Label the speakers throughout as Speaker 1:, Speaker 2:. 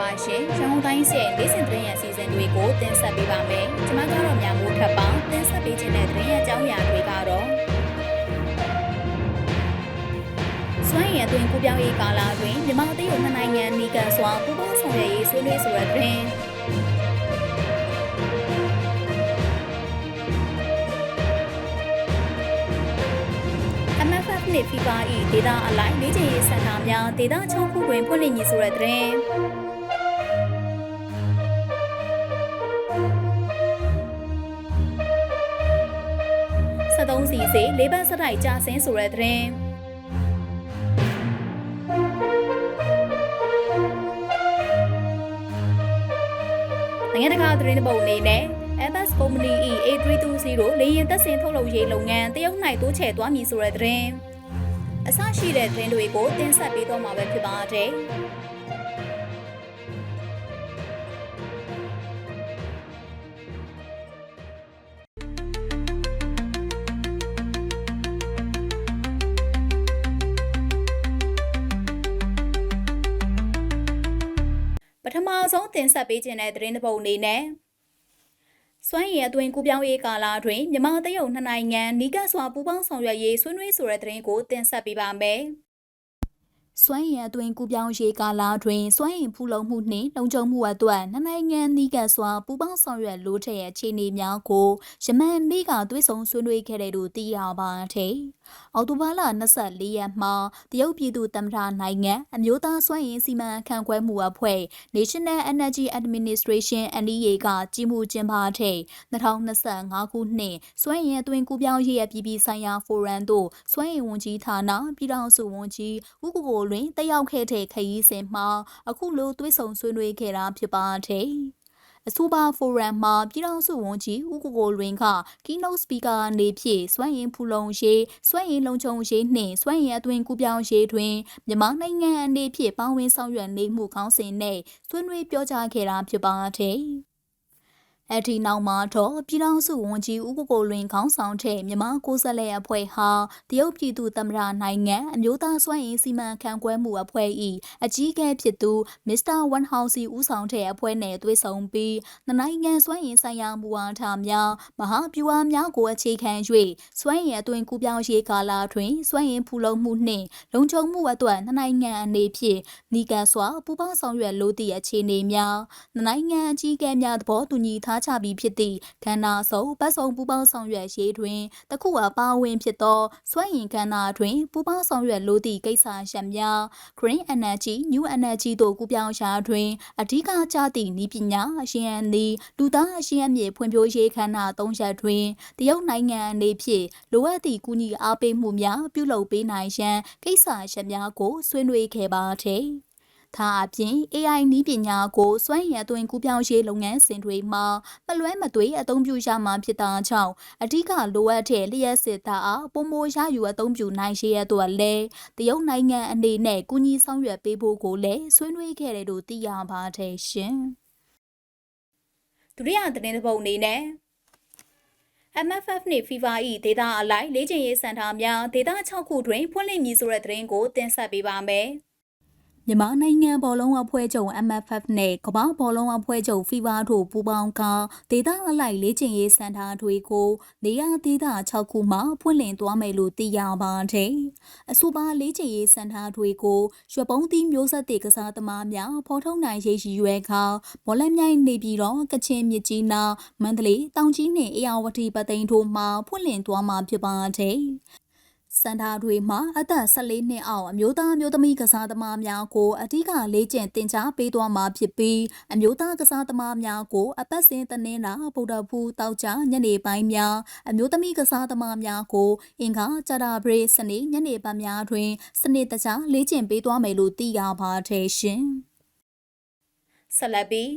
Speaker 1: ပါရှင်ရန်ကုန်တိုင်းရဲ့လေးစင်သတင်းရဲ့အစီအစဉ်တွေကိုတင်ဆက်ပေးပါမယ်ကျွန်မကတော့မြန်မိုးထပ်ပါတင်ဆက်ပေးခြင်းတဲ့သတင်းရဲ့အကြောင်းအရာတွေကတော့စွမ်းရည်အတွင်းကိုပြောင်းရေးကာလတွင်မြန်မာအသင်းရုံနှစ်နိုင်ငံနီကန်စွာပူးပေါင်းဆောင်ရွက်ရေးဆွေးနွေးဆိုတဲ့သတင်း MFF နှင့် FIFA ၏ဒေတာအလိုက်လေ့ကျင့်ရေးစင်တာများဒေတာ6ခုတွင်ဖွင့်လှစ်မည်ဆိုတဲ့သတင်း စီစေလေးပတ်စတိုက်ကြာဆင်းဆိုတဲ့သတင်းနိုင်ငံတကာသတင်းတစ်ပုဒ်အနေနဲ့ Airbus Company ၏ A320 လေယာဉ်တပ်ဆင်ထုတ်လုပ်ရေးလုပ်ငန်းတရုတ်၌တိုးချဲ့သွားမည်ဆိုတဲ့သတင်းအစရှိတဲ့သတင်းတွေကိုတင်ဆက်ပေးတော့မှာပဲဖြစ်ပါတယ် ပထမဆုံးတင်ဆက်ပေးခြင်းတဲ့သတင်းတစ်ပုဒ်အနေနဲ့စွမ်းရည်အတွင်းကူပြောင်းရေးကာလအတွင်းမြန်မာတရုတ်နှစ်နိုင်ငံနီးကပ်စွာပူးပေါင်းဆောင်ရွက်ရေးဆွေးနွေးဆိုတဲ့သတင်းကိုတင်ဆက်ပေးပါမယ်။ စွမ်းရည်အတွင်းကူပြောင်းရေးကာလအတွင်းစွမ်းရည်ဖူလုံမှုနှင့်လုံခြုံမှုအတွက်နှစ်နိုင်ငံနီးကပ်စွာပူးပေါင်းဆောင်ရွက်လိုတဲ့အခြေအနေများကိုယမန်နေ့ကသွေးဆောင်ဆွေးနွေးခဲ့တဲ့လို့သိရပါတယ်။အော်တိုဘာလ24ရက်မှာတရုတ်ပြည်သူ့သမ္မတနိုင်ငံအမျိုးသားစွမ်းရည်စီမံခန့်ခွဲမှုအဖွဲ့ National Energy Administration NEA ကကြီးမှုကျင်းပတဲ့2025ခုနှစ်စွမ်းရည်အတွင်းကူပြောင်းရေးအပြည်ပြည်ဆိုင်ရာဖိုရမ်သို့စွမ်းရည်ဝန်ကြီးဌာနပြည်ထောင်စုဝန်ကြီးဦးကိုကိုလွင်တက်ရောက်ခဲ့တဲ့ခရီးစဉ်မှာအခုလိုသွေးဆောင်ဆွေးနွေးခဲ့တာဖြစ်ပါတယ်။အဆိုပါဖိုရမ်မှာပြည်ထောင်စုဝန်ကြီးဦးကိုကိုလွင်က keynote speaker အနေဖြင့်စွမ်းရည်ဖူလုံရေးစွမ်းရည်လုံခြုံရေးနှင့်စွမ်းရည်အတွင်ကူပြောင်းရေးတွင်မြန်မာနိုင်ငံအနေဖြင့်ပါဝင်ဆောင်ရွက်နေမှုခေါင်းစဉ်နဲ့ဆွေးနွေးပြောကြားခဲ့တာဖြစ်ပါတယ်။ အဒီနောက်မှာတော့ပြည်ထောင်စုဝန်ကြီးဦးကိုကိုလွင်ခေါင်းဆောင်တဲ့မြန်မာကိုယ်စားလှယ်အဖွဲ့ဟာတရုတ်ပြည်သူ့သမ္မတနိုင်ငံအမျိုးသားစွမ်းရည်စီမံခန့်ခွဲမှုအဖွဲ့၏အကြီးအကဲဖြစ်သူမစ္စတာဝန်ဟောင်စီဦးဆောင်တဲ့အဖွဲ့နဲ့တွေ့ဆုံပြီးနိုင်ငံစွမ်းရည်ဆိုင်ရာမူဝါဒများမဟာဗျူဟာများကိုအခြေခံ၍စွမ်းရည်အတွင်ကူပြောင်းရေးကာလတွင်စွမ်းရည်ဖူလုံမှုနှင့်လုံခြုံမှုအတွက်နိုင်ငံအနေဖြင့်နီကန်စွာပူးပေါင်းဆောင်ရွက်လိုသည့်အခြေအနေများနိုင်ငံအကြီးအကဲများသဘောတူညီထားချပြီးဖြစ်သည့်ကဏ္ဍစုံပတ်စုံပူးပေါင်းဆောင်ရွက်ရေးတွင်တခုအပါအဝင်ဖြစ်သောစွမ်းရည်ကဏ္ဍတွင်ပူးပေါင်းဆောင်ရွက်လိုသည့်ကိစ္စရပ်များ Green Energy New Energy တို့ကူပြောင်းရာတွင်အဓိကကျသည့်နည်းပညာအရှင်အသည်လူသားအရှင်အမြစ်ဖွံ့ဖြိုးရေးခန္ဓာ၃ရပ်တွင်တရုတ်နိုင်ငံအနေဖြင့်လိုအပ်သည့်ကူညီအားပေးမှုများပြုလုပ်ပေးနိုင်ရန်ကိစ္စရပ်များကိုဆွေးနွေးခဲ့ပါသည် ဒါအပြင် AI နည်းပညာကိုစွမ်းရည်အသွင်ကူးပြောင်းရေးလုပ်ငန်းစဉ်တွေမှာမလွဲမသွေအသုံးပြုရမှာဖြစ်တာကြောင့်အဓိကလိုအပ်တဲ့လျှက်စစ်သားအားပုံမိုရယူအသုံးပြုနိုင်ရေးအတွက်လည်းတရုတ်နိုင်ငံအနေနဲ့ကူညီဆောင်ရွက်ပေးဖို့ကိုလည်းဆွေးနွေးခဲ့တယ်လို့သိရပါတယ်ရှင်။ဒုတိယသတင်းတစ်ပုဒ်အနေနဲ့ MFF နှင့် FIFA ၏ဒေတာအလိုက်လေ့ကျင့်ရေးစင်တာများဒေတာ6ခုတွင်ဖွင့်လှစ်မည်ဆိုတဲ့သတင်းကိုတင်ဆက်ပေးပါမယ်။ မြန်မာနိုင်ငံဘောလုံးအဖွဲ့ချုပ် MFF နဲ့ကမ္ဘာဘောလုံးအဖွဲ့ချုပ် FIFA တို့ပူးပေါင်းကဒေသအလိုက်လေ့ကျင့်ရေးစင်တာတွေကိုနေရာဒေသ6ခုမှဖွင့်လှစ်သွားမယ်လို့သိရပါတယ်။အဆိုပါလေ့ကျင့်ရေးစင်တာတွေကိုရွှေပုံးသီးမျိုးဆက်တွေကစားသမားများဖော်ထုတ်နိုင်ရေးရည်ရွယ်ခါဘောလုံးမြိုင်နေပြီးတော့ကချင်မြစ်ကြီးနားမန္တလေးတောင်ကြီးနဲ့အေရဝတီပသိမ်တို့မှဖွင့်လှစ်သွားမှာဖြစ်ပါတယ်။ စန္ဒာတွေမှာအသက်14နှစ်အောက်အမျိုးသားမျိုးသမီးကစားသမားများကိုအထူးကလေ့ကျင့်သင်ကြားပေးသွားမှာဖြစ်ပြီးအမျိုးသားကစားသမားများကိုအပတ်စဉ်တနင်္လာဗုဒ္ဓဖူးတောက်ကြညနေပိုင်းများအမျိုးသမီးကစားသမားများကိုအင်္ဂါကြတာပရိစနေညနေပိုင်းများတွင်စနစ်တကျလေ့ကျင့်ပေးသွားမယ်လို့သိရပါတယ်ရှင်။ဆက်လက်ပြီး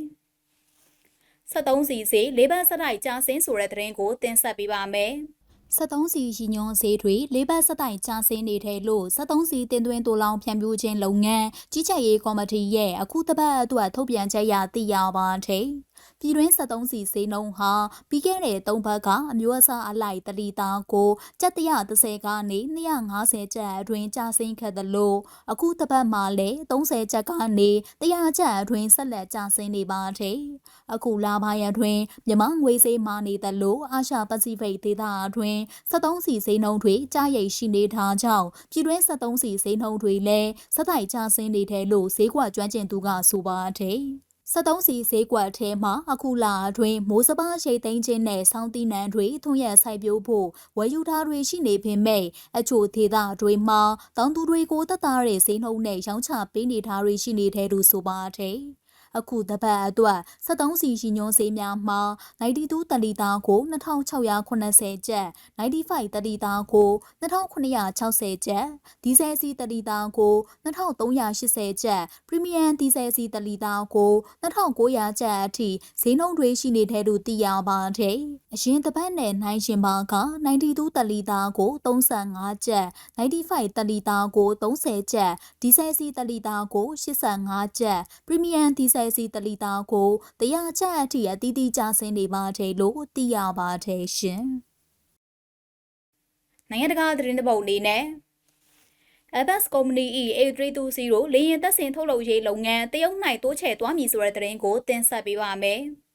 Speaker 1: 73စီစီလေးပတ်စတိုက်ကြာဆင်းဆိုတဲ့သတင်းကိုတင်ဆက်ပေးပါမယ်။ 73စီရည်ညွှန်းဈေးတွေလေးဘတ်စတိုင်ကျဆင်းနေတဲ့လို့73စီတင်သွင်းတိုးလောင်ဖြန့်ဖြူးခြင်းလုပ်ငန်းကြီးကြပ်ရေးကော်မတီရဲ့အခုတပတ်အတွက်ထုတ်ပြန်ချက်ရသိရပါတယ်။ ပြည်တွင်း73စီဈေးနှုန်းဟာပြီးခဲ့တဲ့၃ဘတ်ကအမျိုးအစားအလိုက်တလီတာကိုကျပ်130ကနေ250ကျပ်အတွင်းကျဆင်းခဲ့သလိုအခုတစ်ပတ်မှာလည်း30ကျပ်ကနေ100ကျပ်အတွင်းဆက်လက်ကျဆင်းနေပါတယ်။အခုလပိုင်းအတွင်းမြန်မာငွေဈေးမာနေသလိုအာရှပစိဖိတ်ဒေသအတွင်း73စီဈေးနှုန်းတွေကြားရိပ်ရှိနေတာကြောင့်ပြည်တွင်း73စီဈေးနှုန်းတွေလည်းစက်တိုင်ကျဆင်းနေတယ်လို့ဈေးကွက်ကျွမ်းကျင်သူကဆိုပါတယ်။ 73စီဈေးကွက်ထဲမှာအခုလအတွင်းမိုးစပါးရိတ်သိမ်းခြင်းနဲ့ဆောင်းတီးနှံတွေထွန်းရက်ဆိုင်ပြိုးဖို့ဝယ်ယူထားတွေရှိနေပေမဲ့အချို့ဒေသတွေမှာတောင်သူတွေကိုတတ်တာတဲ့ဈေးနှုန်းနဲ့ရောင်းချပေးနေထားတွေရှိနေတဲ့သူဆိုပါတယ်။ အခုတပတ်အတွက်73စီရှိညွန်းဈေးများမှာ92တလီတာကို2680ကျပ်95တလီတာကို2960ကျပ်ဒီဇယ်စီတလီတာကို2380ကျပ်ပရီမီယံဒီဇယ်စီတလီတာကို2900ကျပ်အထိဈေးနှုန်းတွေရှိနေတဲ့လို့သိရပါတယ်။အရင်တစ်ပတ်နဲ့နိုင်ရှင်ပါက92တလီတာကို35ကျပ်95တလီတာကို30ကျပ်ဒီဇယ်စီတလီတာကို85ကျပ်ပရီမီယံဒီဇယ်စီတလီတာကိုတရားကျပ်အထိအသီးသီးကျဆင်းနေပါတယ်လို့သိရပါတယ်ရှင်။နိုင်ငံတကာသတင်းတပုတ်အနေနဲ့ Airbus ကုမ္ပဏီ A320 လေယာဉ်သက်စင်ထုတ်လုပ်ရေးလုပ်ငန်းတရုတ်၌တိုးချဲ့သွားမည်ဆိုတဲ့သတင်းကိုတင်ဆက်ပေးပါမယ်။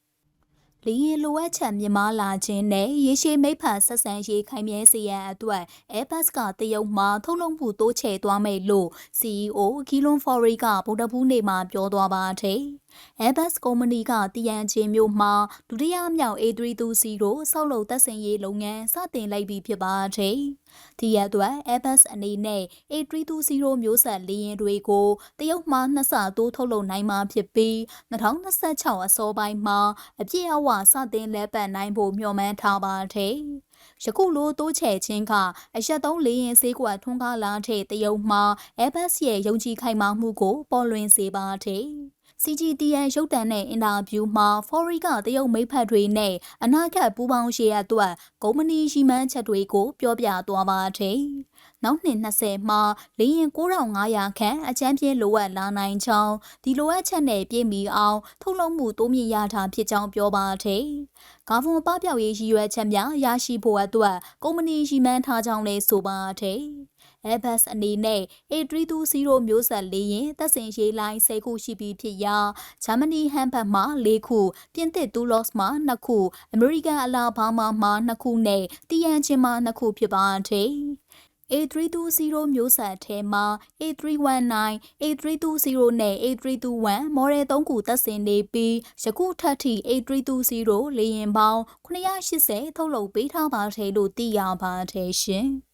Speaker 1: လီရင်လိုအပ်ချက်မြင့်မားလာခြင်းနဲ့ရေရှည်မိဖက်ဆက်ဆံရေးခိုင်မြဲစေရန်အတွက် Airbus ကတရုတ်မှထုတ်လုပ်မှုတိုးချဲ့သွားမယ်လို့ CEO Gilon Faury ကဗုဒ္ဓဘူးနေ့မှာပြောသွားပါတယ်။ Airbus ကုမ္ပဏီကတည်ရန်ချင်းမြို့မှာဒုတိယမြောက် A320 ကိုဆောက်လုပ်တပ်ဆင်ရေးလုပ်ငန်းစတင်လိုက်ပြီဖြစ်ပါတယ်။ဒီရအတွက် Airbus အနေနဲ့ A320 မျိုးဆက်လေယာဉ်တွေကိုတရုတ်မှနှစ်ဆတိုးထုတ်လုပ်နိုင်မှာဖြစ်ပြီး2026အစောပိုင်းမှာအပြည့်အဝစတင်လက်ပတ်နိုင်ဖို့မျှော်မှန်းထားပါတယ်။ယခုလိုတိုးချဲ့ခြင်းကအရက်သုံးလေရင်စေးကွက်ထွန်းကားလာတဲ့တရုတ်မှာ Airbus ရဲ့ယုံကြည်ခိုင်မာမှုကိုပေါ်လွင်စေပါတယ်။ CGTN ရုပ်တံနဲ့အင်တာဗျူးမှာ Fori ကတရုတ်မိဖက်တွေနဲ့အနာဂတ်ပူးပေါင်းရှေ့အတွက်ကုမ္ပဏီရှိမှန်းချက်တွေကိုပြောပြသွားပါတယ်။နောက်နှစ်20မှာလေရင်9500ခန့်အချမ်းပြင်းလိုအပ်လာနိုင်ကြောင်းဒီလိုအပ်ချက်နဲ့ပြည့်မီအောင်ထုတ်လုပ်မှုတိုးမြင့်ရတာဖြစ်ကြောင်းပြောပါတယ်။ကာဗွန်ပပျောက်ရေးရည်ရွယ်ချက်များရရှိဖို့အတွက်ကုမ္ပဏီရှိမှန်းထားကြောင်းလည်းဆိုပါတယ်။ Airbus အနေနဲ့ A320 မျိုးဆက်လေယာဉ်သက်စင်ရေးလိုင်း10ခုရှိပြီးဖြစ်ရာဂျာမနီဟမ်ဘတ်မှ4ခုပြင်သစ်တူလော့စ်မှ2ခုအမေရိကန်အလာဘာမာမှ2ခုနဲ့တီယန်ချင်မှ2ခုဖြစ်ပါတယ်။ A320 မျိုးဆက်ထဲမှာ A319, A320 နဲ့ A321 model 3ခုသက်ဆင်နေပြီးယခုထက်ထိ A320 လေယာဉ်ပေါင်း980ထုတ်လုပ်ပေးထားပါတယ်လို့သိရပါတယ်ရှင်။